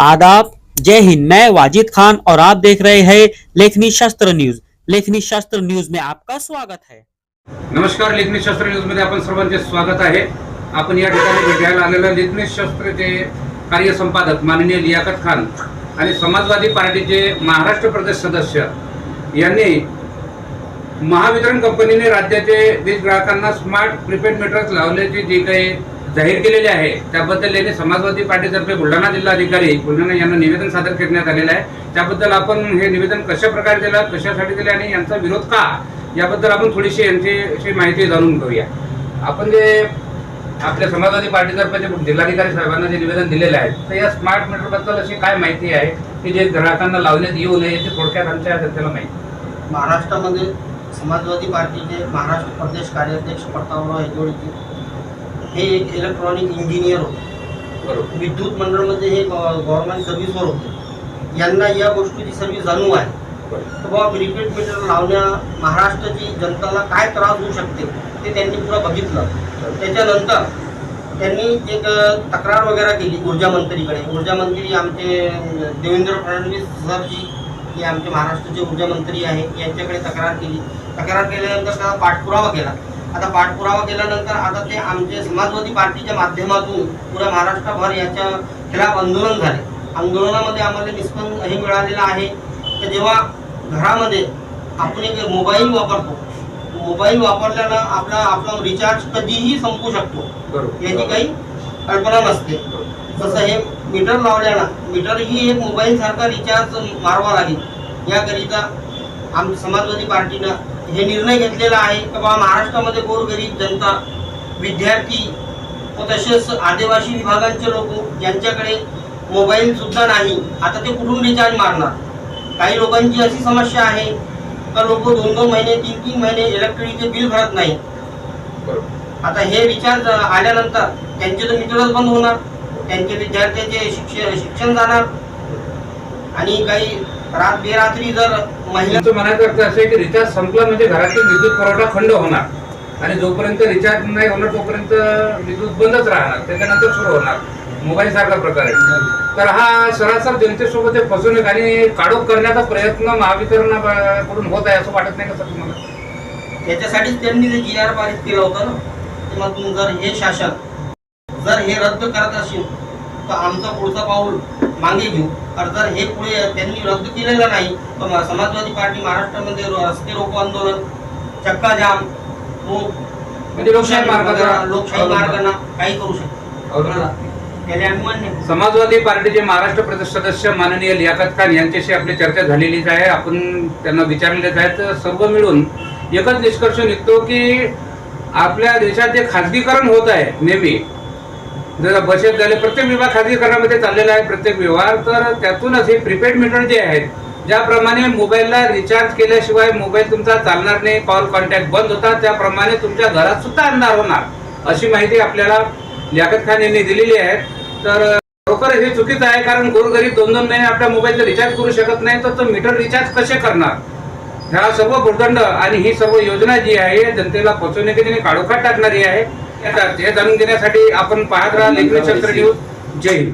आदाब। जय हिंद। मैं वाजिद खान और आप देख रहे हैं लेखनी शास्त्र न्यूज। लेखनी शास्त्र न्यूज में आपका स्वागत है। नमस्कार लेखनी शास्त्र न्यूजमध्ये आपण सर्वांचे स्वागत आहे. आपण या ठिकाणी भेटायला आलेल्या लेखनी शास्त्रचे कार्य संपादक माननीय लियाकत खान आणि समाजवादी पार्टीचे महाराष्ट्र प्रदेश सदस्य यांनी महावितरण कंपनीने राज्याचे वीज ग्राहकांना स्मार्ट प्रीपेड मीटर्स लावल्याचे जे काही जाहीर केलेली आहे. त्याबद्दल यांनी समाजवादी पार्टीतर्फे बुलढाणा जिल्हाधिकारी बुलढाणा यांना निवेदन सादर करण्यात आलेलं आहे. त्याबद्दल आपण हे निवेदन कशा प्रकारे दिलं कशासाठी दिलं आणि यांचा विरोध का? याबद्दल आपण थोडीशी यांची अशी माहिती जाणून घेऊया. आपण जे आपल्या समाजवादी पार्टीतर्फे जे जिल्हाधिकारी साहेबांना जे निवेदन दिलेलं आहे तर या स्मार्ट मीटरबद्दल अशी काय माहिती आहे की जे ग्राहकांना लावण्यात येऊ नये याची थोडक्यात आमच्या जनतेला माहिती महाराष्ट्रामध्ये समाजवादी पार्टीचे महाराष्ट्र प्रदेश कार्याध्यक्ष प्रतापराव हेगोडीजी हे एक इलेक्ट्रॉनिक इंजिनियर होते. बरोबर. विद्युत मंडळमध्ये हे गव्हर्नमेंट सर्व्हिसवर होते. यांना या गोष्टीची सर्व जाणीव आहे. तर बाबा प्रीपेड मीटर लावण्या महाराष्ट्राची जनताला काय त्रास होऊ शकते ते त्यांनी पुढं बघितलं. त्याच्यानंतर त्यांनी एक तक्रार वगैरे केली ऊर्जा मंत्रीकडे. ऊर्जा मंत्री आमचे देवेंद्र फडणवीस सरजी हे आमचे महाराष्ट्राचे ऊर्जा मंत्री आहे यांच्याकडे तक्रार केली. तक्रार केल्यानंतर त्याचा पाठपुरावा केला. आता पाठपुरावा केल्यानंतर आता ते आमचे समाजवादी पार्टीच्या माध्यमातून पुऱ्या महाराष्ट्रभर याच्या खिलाफ आंदोलन झाले. आंदोलनामध्ये आम्हाला निष्पन्न हे मिळालेलं आहे. की जेव्हा घरामध्ये आपण एक मोबाईल वापरतो मोबाईल वापरल्यानं आपला आपला रिचार्ज कधीही संपू शकतो. याची काही कल्पना नसते. तसं हे मीटर लावल्यानं मीटर ही एक मोबाईल सारखा रिचार्ज मारवा लागेल. याकरिता आम समाजवादी पार्टीनं हे निर्णय घेतलेला आहे की बाबा महाराष्ट्रामध्ये गोरगरीब जनता विद्यार्थी व तसेच आदिवासी विभागांचे लोक यांच्याकडे मोबाईल सुद्धा नाही. आता ते कुठून रिचार्ज मारणार? काही लोकांची अशी समस्या आहे का लोक दोन दोन महिने तीन तीन महिने इलेक्ट्रिकचे बिल भरत नाही आता हे विचार आल्यानंतर त्यांचे तर मीटरच बंद होणार. त्यांचे विद्यार्थ्याचे शिक्षण शिक्षण जाणार. आणि काही रात बेरात्री जर महिला म्हणायचं अर्थ असं की रिचार्ज संपला म्हणजे घरातील विद्युत पुरवठा खंड होणार. आणि जोपर्यंत रिचार्ज नाही होणार तोपर्यंत विद्युत बंदच राहणार. त्याच्यानंतर सुरू होणार. मोबाईल सारखा प्रकार. आहे तर हा सरासर जनतेसोबत फसवणूक आणि काढूक करण्याचा प्रयत्न महावितरणाकडून होत आहे असं वाटत नाही का सर तुम्हाला? त्याच्यासाठीच त्यांनी जे जी आर पारित केलं होतं मग जर हे शासन जर हे रद्द करत असेल तर आमचं पुढचं पाऊल मागे घेऊ. जर हे पुढे त्यांनी रद्द केलेलं नाही. तर समाजवादी पार्टी महाराष्ट्रामध्ये रस्ते रोको आंदोलन चक्का जाम म्हणजे लोकशाही मार्गाचा लोकशाही मार्गाने काही करू शकतो. समाजवादी पार्टीचे महाराष्ट्र प्रदेश सदस्य माननीय लियाकत खान यांच्याशी आपली चर्चा झालेलीच आहे. आपण त्यांना विचारलेलेच आहे. तर सर्व मिळून एकच निष्कर्ष निघतो की आपल्या देशात जे खाजगीकरण होत आहे नेहमी जरा बचत झाले. प्रत्येक विभाग खाजगीकरणामध्ये चाललेला आहे प्रत्येक व्यवहार तर त्यातूनच हे प्रीपेड मीटर जे आहेत ज्याप्रमाणे मोबाईलला रिचार्ज केल्याशिवाय मोबाईल तुमचा चालणार नाही कॉल कॉन्टॅक्ट बंद होता त्याप्रमाणे तुमच्या घरात सुद्धा अंधार होणार अशी माहिती आपल्याला लियाकत खान यांनी दिलेली आहे. तर खरोखर हे चुकीचं आहे कारण गोरगरीब दोन दोन महिने आपल्या मोबाईलचा रिचार्ज करू शकत नाही तर तो मीटर रिचार्ज कसे करणार? ह्या सर्व भूर्दंड आणि ही सर्व योजना जी आहे जनतेला पोहोचवण्याची काढोखाट टाकणारी आहे. हे जाणून घेण्यासाठी आपण पाहत राहा लेखनी न्यूज जय हिंद.